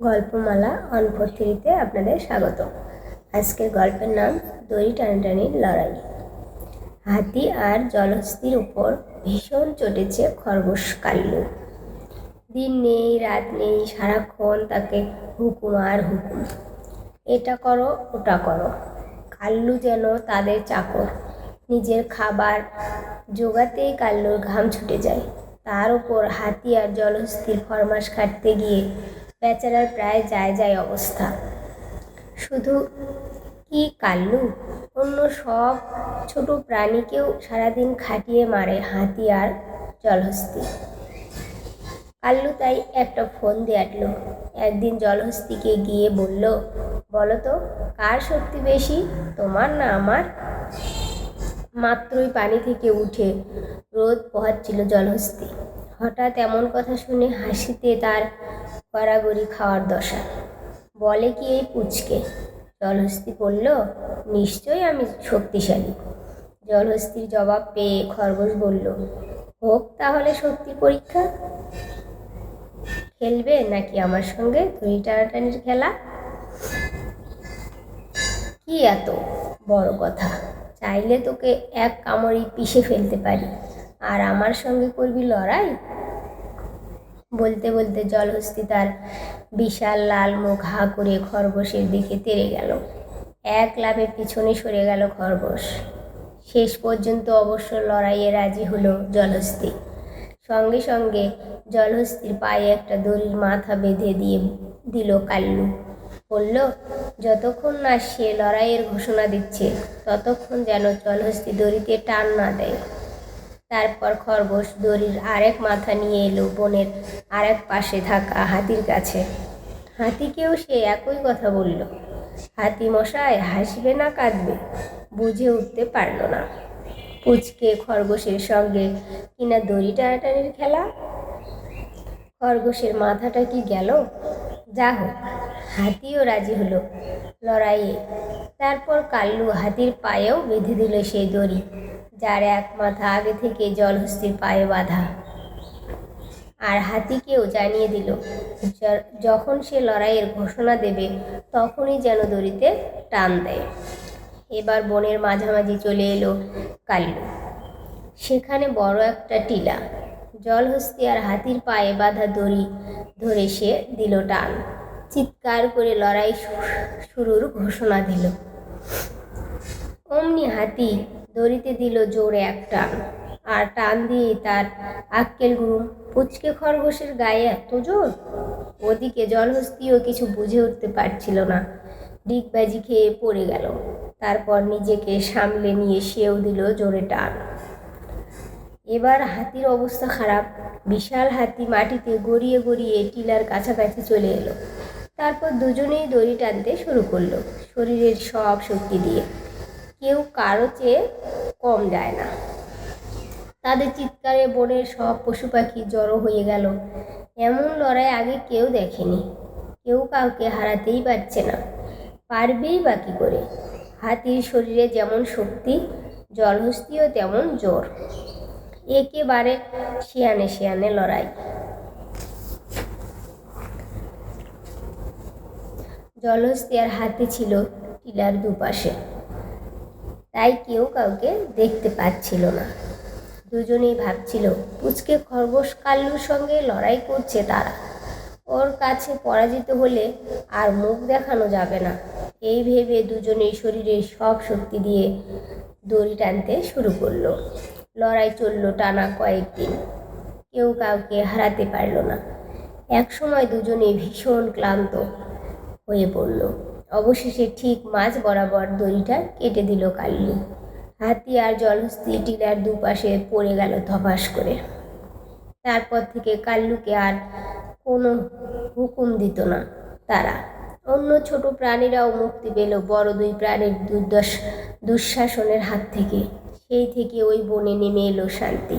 গল্পমালা on four আপনাদের স্বাগত। আজকের গল্পের নাম দড়ি টানাটানির লড়াই। হাতি আর জলহস্তির উপর ভীষণ চটেছে খরগোশ কাল্লু দিন নেই, রাত নেই, সারাক্ষণ তাকে হুকুম আর হুকুম। এটা করো, ওটা করো। কাল্লু যেন তাদের চাকর। নিজের খাবার জোগাতেই কাল্লুর ঘাম ছুটে যায়। তার উপর হাতি আর জলহস্তির ফরমাস খাটতে গিয়ে বেচারার প্রায় যায় যায় অবস্থা। শুধু কি কাল্লু? অন্য সব ছোট প্রাণীকেও সারাদিন খাটিয়ে মারে হাতি আর জলহস্তি। কাল্লু তাই একটা ফোন দিয়ে আটলো। একদিন জলহস্তিকে গিয়ে বলল, বলো তো, কার শক্তি বেশি, তোমার না আমার? মাত্রই পানি থেকে উঠে রোদ পোহাচ্ছিল জলহস্তি। হঠাৎ এমন কথা শুনে হাসিতে তার গড়াগড়ি খাওয়ার দশা। বলে কি এই পুচকে? জলহস্তি বলল, নিশ্চয়ই আমি শক্তিশালী। জলহস্তির জবাব পেয়ে খরগোশ বলল, হোক তাহলে শক্তি পরীক্ষা। খেলবে নাকি আমার সঙ্গে দড়ি টানাটানির খেলা? কি এত বড় কথা? চাইলে তোকে এক কামড়ি পিষে ফেলতে পারি। আর আমার সঙ্গে করবি লড়াই? বলতে বলতে জলহস্তি তার বিশাল লাল মুখ হা করে খরগোশের দিকে তেড়ে গেল। এক লাভে পিছনে সরে গেল খরগোশ। শেষ পর্যন্ত অবশ্য লড়াইয়ে রাজি হলো জলহস্তি। সঙ্গে সঙ্গে জলহস্তির পায়ে একটা দড়ির মাথা বেঁধে দিয়ে দিল কাল্লু। বলল, যতক্ষণ না সে লড়াইয়ের ঘোষণা দিচ্ছে, ততক্ষণ যেন জলহস্তি দড়িতে টান না দেয়। তারপর খরগোশ, দড়ির আরেক মাথা নিয়ে এলো বনের আরেক পাশে থাকা হাতির কাছে। হাতিকেও সে একই কথা বলল। হাতি মশায় হাসবে না কাঁদবে, বুঝে উঠতে পারল না। পুচকে খরগোশের সঙ্গে কিনা দড়ি টানাটানির খেলা? খরগোশের মাথাটা কি গেল? যা হোক, হাতিও রাজি হলো লড়াইয়ে। তারপর কাল্লু হাতির পায়েও বেঁধে দিল সেই দড়ি। যার এক মাথা আগে থেকে জলহস্তির পায়ে বাঁধা। আর হাতিকেও জানিয়ে দিল যখন সে লড়াইয়ের ঘোষণা দেবে, তখনই যেন দড়িতে টান দেয়। এবার বনের মাঝামাঝি চলে এলো কাল্লু। সেখানে বড় একটা টিলা, জলহস্তি আর হাতির পায়ে বাঁধা দড়ি ধরে সে দিল টান। চিৎকার করে লড়াই শুরুর ঘোষণা দিল। অমনি হাতি দড়িতে দিল জোরে এক টান আর টান দিয়ে তার আক্কেল গুরুম পুচকে খরগোশের গায়ে এত জোর? ওদিকে জলহস্তিও কিছু বুঝে উঠতে পারছিল না। ডিগবাজি খেয়ে পড়ে গেল। তারপর নিজেকে সামলে নিয়ে সেও দিল জোরে টান। এবার হাতির অবস্থা খারাপ। বিশাল হাতি মাটিতে গড়িয়ে গড়িয়ে টিলার কাছাকাছি চলে এলো। তারপর দুজনেই দড়ি টানতে শুরু করল, শরীরের সব শক্তি দিয়ে। কেউ কারও চেয়ে কম যায় না। তাদের চিৎকারে বনের সব পশু পাখি জড়ো হয়ে গেল। এমন লড়াই আগে কেউ দেখেনি। কেউ কাউকে হারাতেই পারছে না। পারবেই বা কী করে? হাতির শরীরে যেমন শক্তি, জলহস্তিও তেমন জোর। একেবারে শিয়ানে শিয়ানে লড়াই। জলহস্তি আর হাতি ছিল টিলার দুপাশে। তাই কেউ কাউকে দেখতে পাচ্ছিল না। দুজনেই ভাবছিল, পুচকে খরগোশ কাল্লুর সঙ্গে লড়াই করছে তারা। ওর কাছে পরাজিত হলে আর মুখ দেখানো যাবে না। এই ভেবে দুজনেই শরীরের সব শক্তি দিয়ে দড়ি টানতে শুরু করল। লড়াই চলল টানা কয়েকদিন কেউ কাউকে হারাতে পারল না। একসময় দুজনে ভীষণ ক্লান্ত হয়ে পড়ল। অবশেষে ঠিক মাঝ বরাবর দড়িটা কেটে দিল কাল্লু হাতি আর জলহস্তি টিলার দুপাশে পড়ে গেল ধপাস করে। তারপর থেকে কাল্লুকে আর কোনো হুকুম দিত না তারা। অন্য ছোট প্রাণীরাও মুক্তি পেল বড় দুই প্রাণীর দুর্দশ দুঃশাসনের হাত থেকে। সেই থেকে ওই বনে নেমে এলো শান্তি।